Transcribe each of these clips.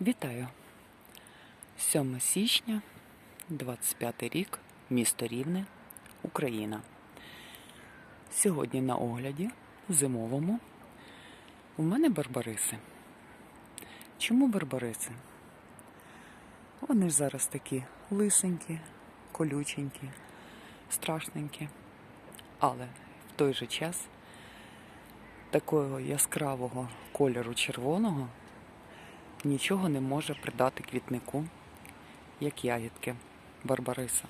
Вітаю! 7 січня, 25 рік, місто Рівне, Україна. Сьогодні на огляді зимовому у мене барбариси. Чому барбариси? Вони ж зараз такі лисенькі, колюченькі, страшненькі, але в той же час такого яскравого кольору червоного нічого не може придати квітнику, як ягідки Барбариса.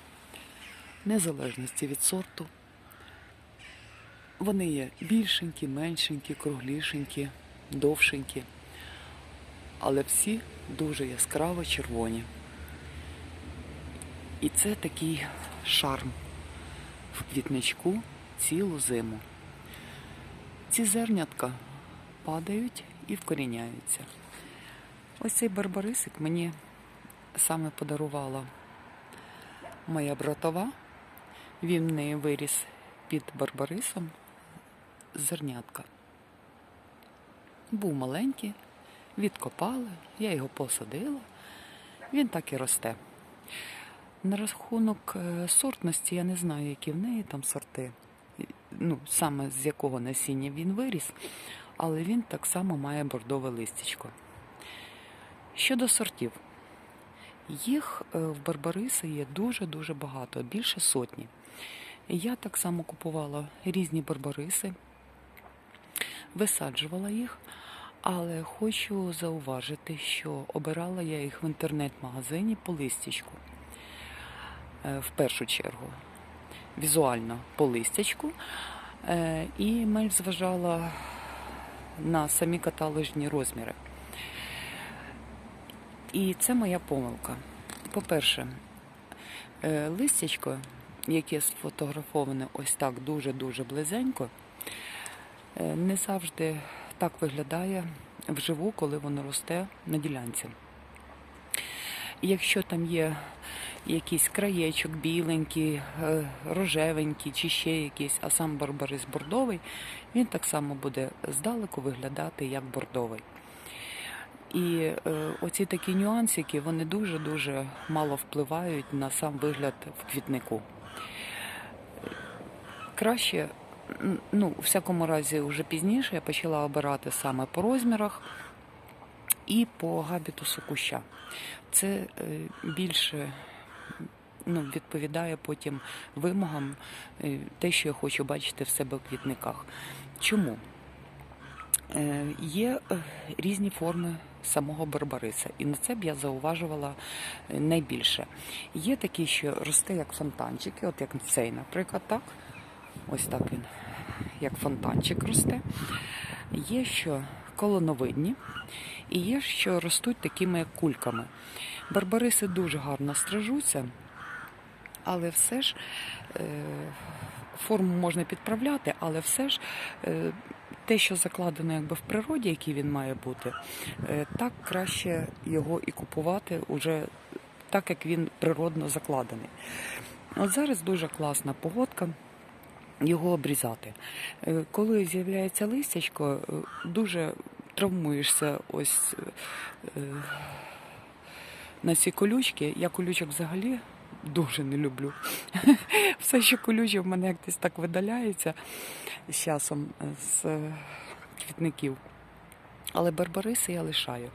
Незалежності від сорту. Вони є більшенькі, меншенькі, круглішенькі, довшенькі, але всі дуже яскраво червоні. І це такий шарм в квітничку цілу зиму. Ці зернятка падають і вкоріняються. Ось цей барбарисик мені саме подарувала моя братова. Він в неї виріс під барбарисом зернятка. Був маленький, відкопали, я його посадила, він так і росте. На рахунок е, сортності я не знаю, які в неї там сорти, ну, саме з якого насіння він виріс, але він так само має бордове листячко. Щодо сортів, їх е, в Барбариси є дуже-дуже багато, більше сотні. Я так само купувала різні барбариси, висаджувала їх, але хочу зауважити, що обирала я їх в інтернет-магазині по листячку. Е, В першу чергу, візуально по листячку, е, і менш зважала на самі каталожні розміри. І це моя помилка. По-перше, е, листячко, яке сфотографоване ось так дуже-дуже близенько, е, не завжди так виглядає вживу, коли воно росте на ділянці. Якщо там є якийсь краєчок біленький, е, рожевенький чи ще якийсь, а сам барбарис бордовий, він так само буде здалеку виглядати як бордовий. І е, оці такі нюансики, вони дуже-дуже мало впливають на сам вигляд в квітнику. Краще, ну, у всякому разі, вже пізніше я почала обирати саме по розмірах і по габітусу куща. Це е, більше ну, відповідає потім вимогам е, те, що я хочу бачити в себе в квітниках. Чому? Є різні форми самого барбариса, і на це б я зауважувала е, найбільше. Є такі, що росте як фонтанчики, от як цей, наприклад, так. Ось так він, як фонтанчик росте. Є що колоновидні, і є що ростуть такими кульками. Барбариси дуже гарно стрижуться, але все ж е, форму можна підправляти, але все ж е, те, що закладено якби в природі, який він має бути, е, так краще його і купувати уже так, як він природно закладений. От зараз дуже класна погодка. Його обрізати. Е, Коли з'являється листячко, е, дуже травмуєшся ось на ці колючки. Я колючок взагалі дуже не люблю. Все, що колюче, в мене якось так видаляється з часом з е, квітників. Але барбариси я лишаю.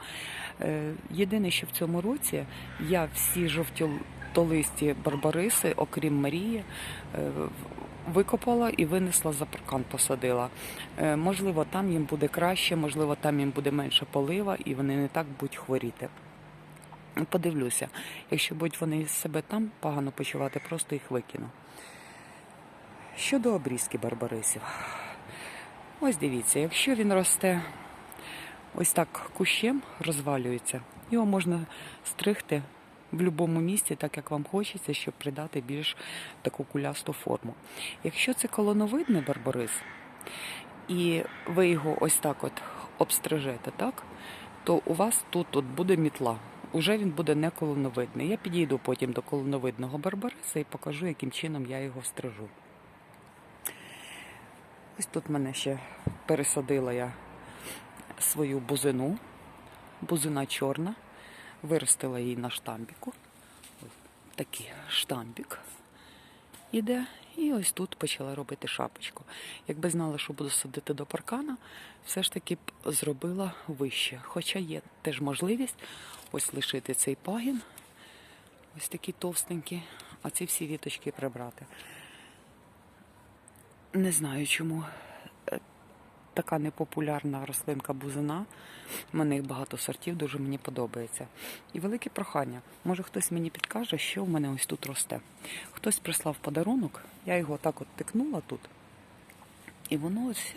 Е, Єдине, що в цьому році я всі жовтолисті барбариси, окрім Марії, е, викопала і винесла за паркан, посадила. Можливо, там їм буде краще, можливо, там їм буде менше полива і вони не так будуть хворіти. Подивлюся, якщо будуть вони себе там погано почувати, просто їх викину. Щодо обрізки барбарисів. Ось дивіться, якщо він росте ось так кущем, розвалюється, його можна стригти в будь-якому місці, так як вам хочеться, щоб придати більш таку кулясту форму. Якщо це колоновидний барбарис, і ви його ось так от обстрижете, так, то у вас тут, тут буде мітла. Уже він буде не колоновидний. Я підійду потім до колоновидного барбариса і покажу, яким чином я його стрижу. Ось тут мене ще пересадила я свою бузину. Бузина чорна. Виростила її на штамбіку. Ось такий штамбік іде. І ось тут почала робити шапочку. Якби знала, що буду садити до паркана, все ж таки б зробила вище. Хоча є теж можливість ось лишити цей пагін, ось такі товстенькі, а ці всі віточки прибрати. Не знаю, чому така непопулярна рослинка бузина. У мене їх багато сортів, дуже мені подобається. І велике прохання. Може хтось мені підкаже, що в мене ось тут росте. Хтось прислав подарунок, я його так от тикнула тут. І воно ось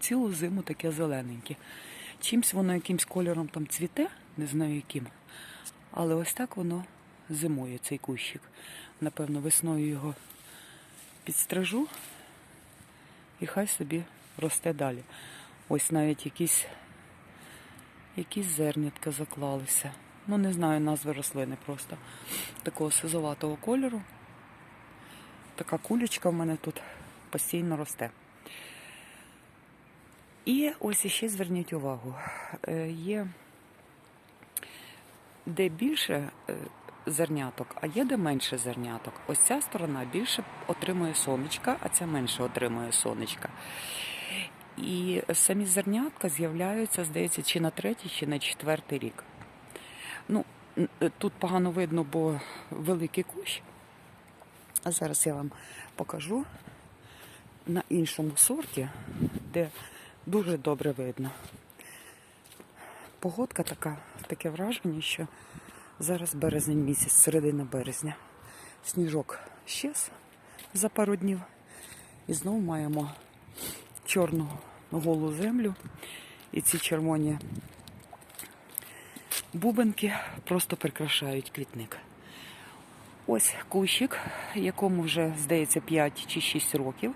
цілу зиму таке зелененьке. Чимсь воно якимсь кольором там цвіте, не знаю яким. Але ось так воно зимує, цей кущик. Напевно, весною його підстрижу і хай собі росте далі. Ось навіть якісь, якісь зернятка заклалися. Ну, не знаю назви рослини просто. Такого сизоватого кольору. Така кулечка в мене тут постійно росте. І ось іще зверніть увагу. Е, Є де більше е, зерняток, а є де менше зерняток. Ось ця сторона більше отримує сонечка, а ця менше отримує сонечка. І самі зернятка з'являються, здається, чи на третій, чи на четвертий рік. Ну, е, тут погано видно, бо великий кущ. А зараз я вам покажу на іншому сорті, де дуже добре видно. Погодка така, таке враження, що зараз березень місяць, середина березня. Сніжок щез за пару днів. І знову маємо чорну голу землю. І ці червоні бубенки просто прикрашають квітник. Ось кущик, якому вже, здається, 5 чи 6 років.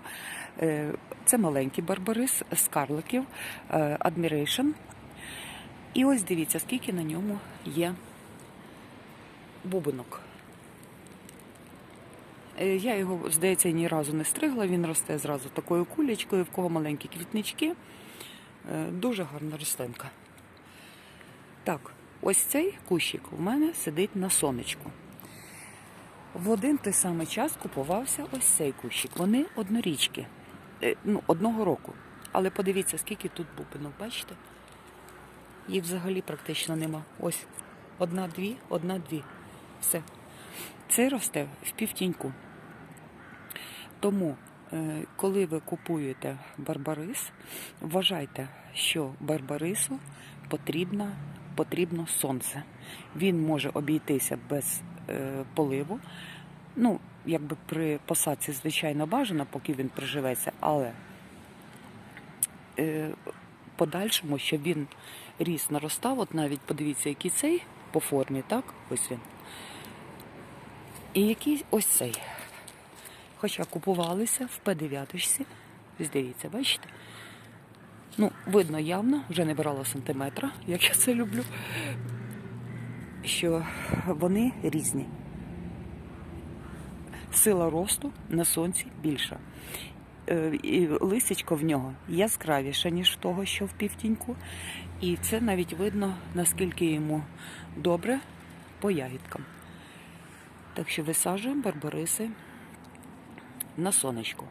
Е, Це маленький барбарис з карликів е, Admiration. І ось дивіться, скільки на ньому є бубинок. Е, Я його, здається, ні разу не стригла, він росте зразу такою кулечкою, в кого маленькі квітнички. Е, Дуже гарна рослинка. Так, ось цей кущик у мене сидить на сонечку. В один той самий час купувався ось цей кущик. Вони однорічки, Е, ну, одного року. Але подивіться, скільки тут бубинок, бачите? Їх взагалі практично нема. Ось одна-дві, одна-дві. Все. Цей росте в півтіньку. Тому, е, коли ви купуєте барбарис, вважайте, що барбарису потрібно, потрібно сонце. Він може обійтися без е, поливу. Ну, якби при посадці, звичайно, бажано, поки він приживеться, але е, подальшому, щоб він ріс, наростав, от навіть подивіться, який цей по формі, так? Ось він. І який ось цей. Хоча купувалися в П9. Ось дивіться, бачите? Ну, видно явно, вже не брала сантиметра, як я це люблю, що вони різні. Сила росту на сонці більша. Е, І листячко в нього яскравіше, ніж того, що в півтіньку. І це навіть видно, наскільки йому добре по ягідкам. Так що висаджуємо барбариси на сонечко.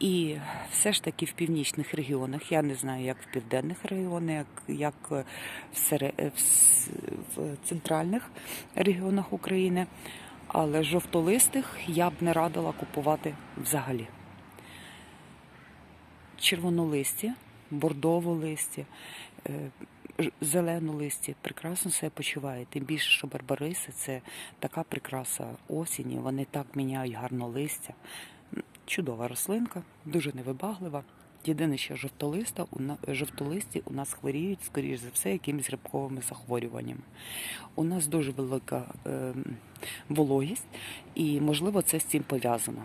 І все ж таки в північних регіонах, я не знаю, як в південних регіонах, як, як в, сере, в, в центральних регіонах України, але жовтолистих я б не радила купувати взагалі. Червонолисті, бордоволисті, е, ж- зеленолисті прекрасно себе почувають. Тим більше, що барбариси це така прикраса осені, вони так міняють гарно листя. Чудова рослинка, дуже невибаглива. Єдине, що жовтолиста, жовтолисті у нас хворіють, скоріш за все, якимись грибковими захворюваннями. У нас дуже велика ем, вологість, і, можливо, це з цим пов'язано.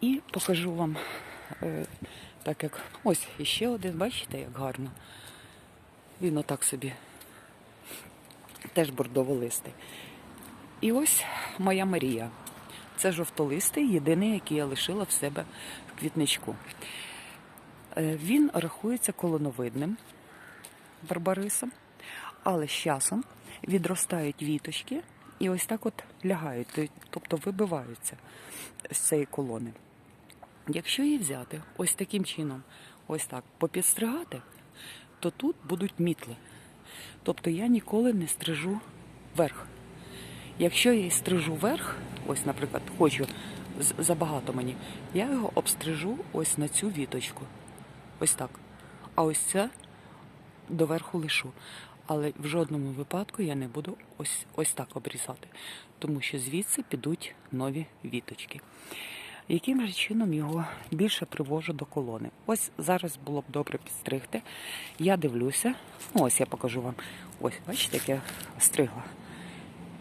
І покажу вам, е, так як ось іще один, бачите, як гарно. Він отак собі теж бордоволистий. І ось моя Марія. Це жовтолистий, єдиний, який я лишила в себе в квітничку. Е, Він рахується колоновидним барбарисом. Але з часом відростають віточки і ось так от лягають, тобто вибиваються з цієї колони. Якщо її взяти ось таким чином, ось так попідстригати, то тут будуть мітли. Тобто я ніколи не стрижу верх. Якщо я стрижу верх, ось, наприклад, хочу забагато мені, я його обстрижу ось на цю віточку. Ось так. А ось це доверху лишу. Але в жодному випадку я не буду ось, ось так обрізати, тому що звідси підуть нові віточки. Яким же чином його більше привожу до колони? Ось зараз було б добре підстригти. Я дивлюся, ну ось я покажу вам. Ось, бачите, як я стригла.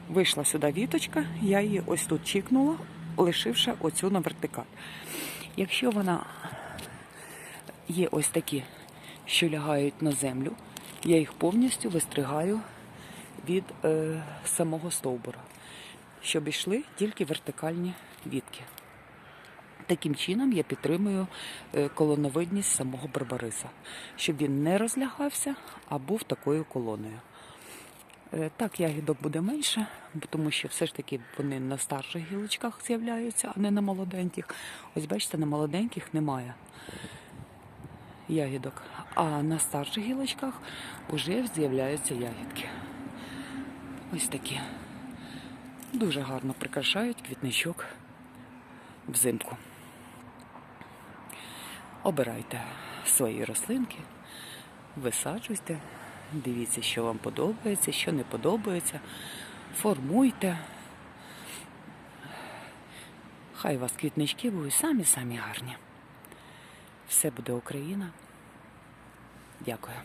Вийшла сюди віточка, я її ось тут чікнула, лишивши оцю на вертикаль. Якщо вона є ось такі, що лягають на землю, я їх повністю вистригаю від е, самого стовбура, щоб йшли тільки вертикальні вітки. Таким чином я підтримую е, колоновидність самого барбариса, щоб він не розлягався, а був такою колоною. Е, Так, ягідок буде менше, тому що все ж таки вони на старших гілочках з'являються, а не на молоденьких. Ось бачите, на молоденьких немає ягідок, а на старших гілочках вже з'являються ягідки. Ось такі. Дуже гарно прикрашають квітничок взимку. Обирайте свої рослинки, висаджуйте, дивіться, що вам подобається, що не подобається, формуйте. Хай у вас квітнички будуть самі-самі гарні. Все буде Україна. Дякую.